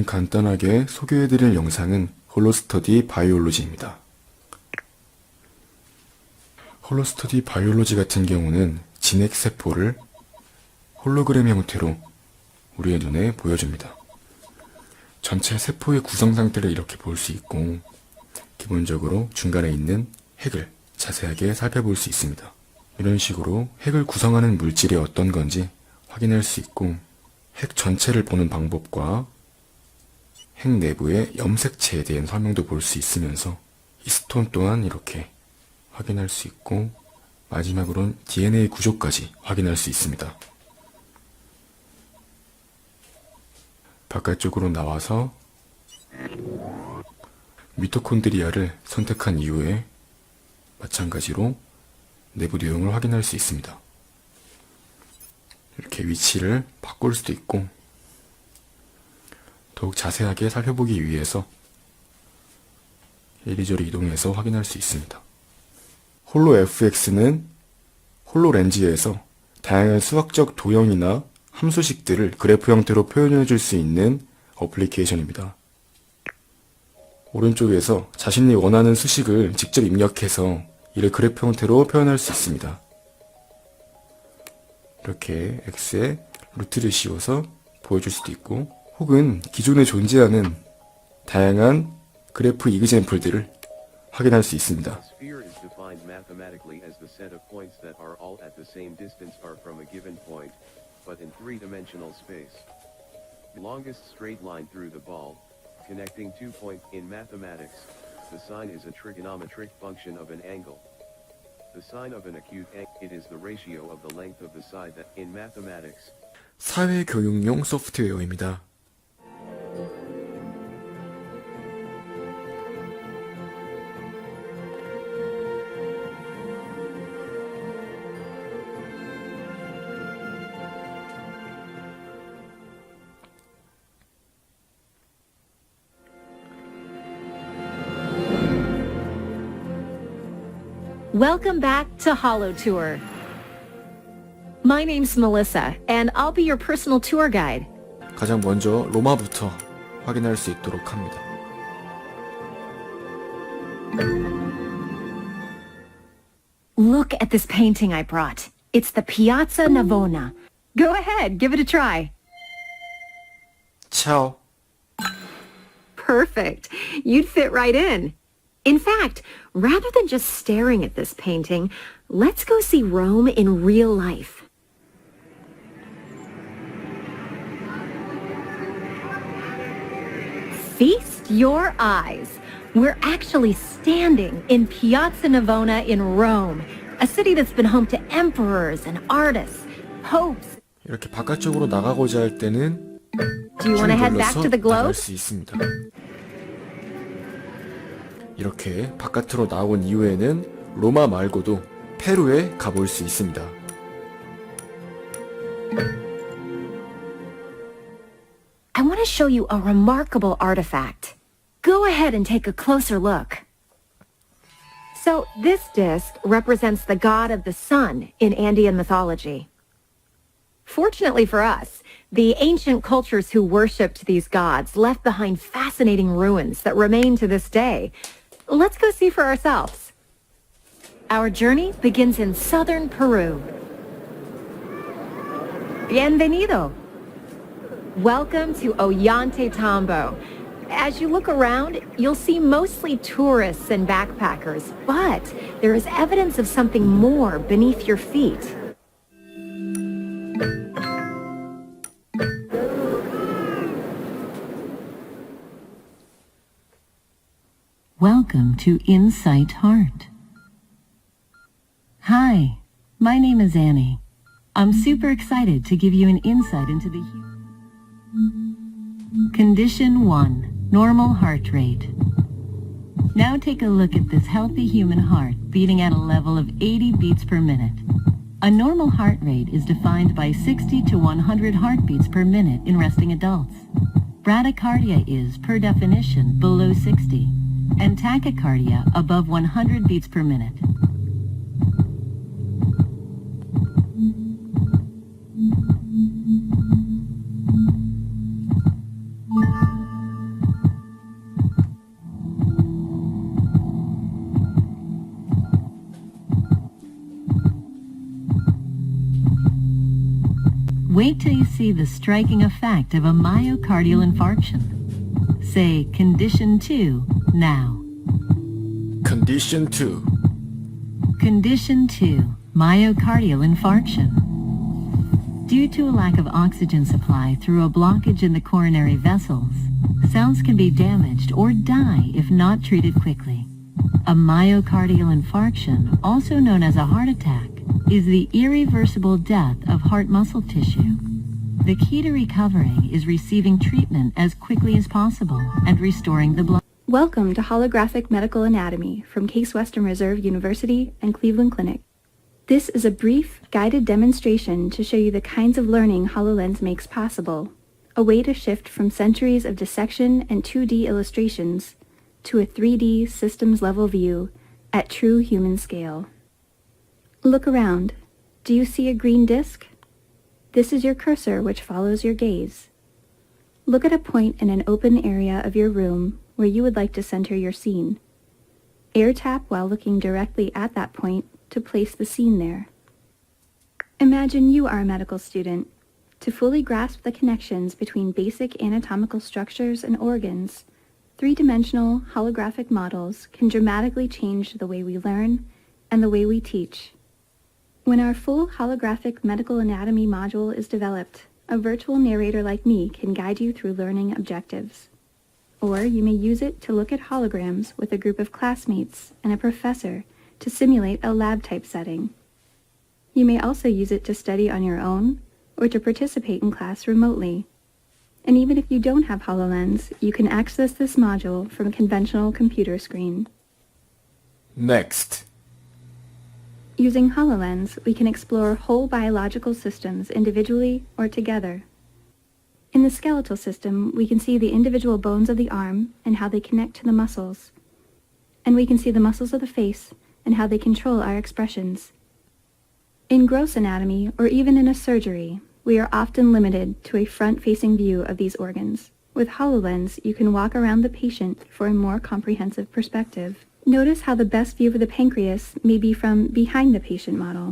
지금 간단하게 소개해드릴 영상은 홀로스터디 바이올로지입니다. 홀로스터디 바이올로지 같은 경우는 진핵세포를 홀로그램 형태로 우리의 눈에 보여줍니다. 전체 세포의 구성 상태를 이렇게 볼 수 있고, 기본적으로 중간에 있는 핵을 자세하게 살펴볼 수 있습니다. 이런 식으로 핵을 구성하는 물질이 어떤 건지 확인할 수 있고, 핵 전체를 보는 방법과 핵 내부의 염색체에 대한 설명도 볼 수 있으면서 히스톤 또한 이렇게 확인할 수 있고 마지막으로는 DNA 구조까지 확인할 수 있습니다. 바깥쪽으로 나와서 미토콘드리아를 선택한 이후에 마찬가지로 내부 내용을 확인할 수 있습니다. 이렇게 위치를 바꿀 수도 있고 더욱 자세하게 살펴보기 위해서 이리저리 이동해서 확인할 수 있습니다. 홀로 FX는 홀로 렌즈에서 다양한 수학적 도형이나 함수식들을 그래프 형태로 표현해 줄 수 있는 어플리케이션입니다. 오른쪽에서 자신이 원하는 수식을 직접 입력해서 이를 그래프 형태로 표현할 수 있습니다. 이렇게 x에 루트를 씌워서 보여줄 수도 있고 혹은 기존에 존재하는 다양한 그래프 이그젠플들을 확인할 수 있습니다. Connecting two points in mathematics, the sine is a trigonometric function of an angle. The sine of an acute angle, it is the ratio of the length of the side that, in mathematics, 사회 교육용 소프트웨어입니다. Welcome back to Hollow Tour. My name's Melissa, and I'll be your personal tour guide. 가장 먼저 로마부터 확인할 수 있도록 합니다. Look at this painting I brought. It's the Piazza Navona. Go ahead, give it a try. 차오. Perfect. You'd fit right in. In fact, rather than just staring at this painting, let's go see Rome in real life. Feast your eyes. We're actually standing in Piazza Navona in Rome, a city that's been home to emperors and artists, popes. 이렇게 바깥쪽으로 나가고자 할 때는 Do you want to head back 눌러서 to the 나갈 globe? 수 있습니다. 이렇게 바깥으로 나온 이후에는 로마 말고도 페루에 가볼 수 있습니다. I want to show you a remarkable artifact. Go ahead and take a closer look. So this disc represents the god of the sun in Andean mythology. Fortunately for us, the ancient cultures who worshipped these gods left behind fascinating ruins that remain to this day. Let's go see for ourselves. Our journey begins in southern Peru. Bienvenido. Welcome to Ollante Tambo. As you look around, you'll see mostly tourists and backpackers, but there is evidence of something more beneath your feet. Welcome to Insight Heart. Hi, my name is Annie. I'm super excited to give you an insight into the Condition 1, normal heart rate. Now take a look at this healthy human heart beating at a level of 80 beats per minute. A normal heart rate is defined by 60 to 100 heartbeats per minute in resting adults. Bradycardia is, per definition, below 60, and tachycardia above 100 beats per minute. Wait till you see the striking effect of a myocardial infarction. Say condition 2 now. Condition 2. Condition 2 Myocardial infarction. Due to a lack of oxygen supply through a blockage in the coronary vessels, cells can be damaged or die if not treated quickly. A myocardial infarction, also known as a heart attack, is the irreversible death of heart muscle tissue. The key to recovering is receiving treatment as quickly as possible and restoring the blood. Welcome to Holographic Medical Anatomy from Case Western Reserve University and Cleveland Clinic. This is a brief, guided demonstration to show you the kinds of learning HoloLens makes possible, a way to shift from centuries of dissection and 2D illustrations to a 3D systems-level view at true human scale. Look around. Do you see a green disc? This is your cursor which follows your gaze. Look at a point in an open area of your room where you would like to center your scene. Air tap while looking directly at that point to place the scene there. Imagine you are a medical student. To fully grasp the connections between basic anatomical structures and organs, three-dimensional holographic models can dramatically change the way we learn and the way we teach. When our full holographic medical anatomy module is developed, a virtual narrator like me can guide you through learning objectives. Or you may use it to look at holograms with a group of classmates and a professor to simulate a lab type setting. You may also use it to study on your own or to participate in class remotely. And even if you don't have HoloLens, you can access this module from a conventional computer screen. Next. Using HoloLens, we can explore whole biological systems individually or together. In the skeletal system, we can see the individual bones of the arm and how they connect to the muscles. And we can see the muscles of the face and how they control our expressions. In gross anatomy, or even in a surgery, we are often limited to a front-facing view of these organs. With HoloLens, you can walk around the patient for a more comprehensive perspective. Notice how the best view of the pancreas may be from behind the patient model.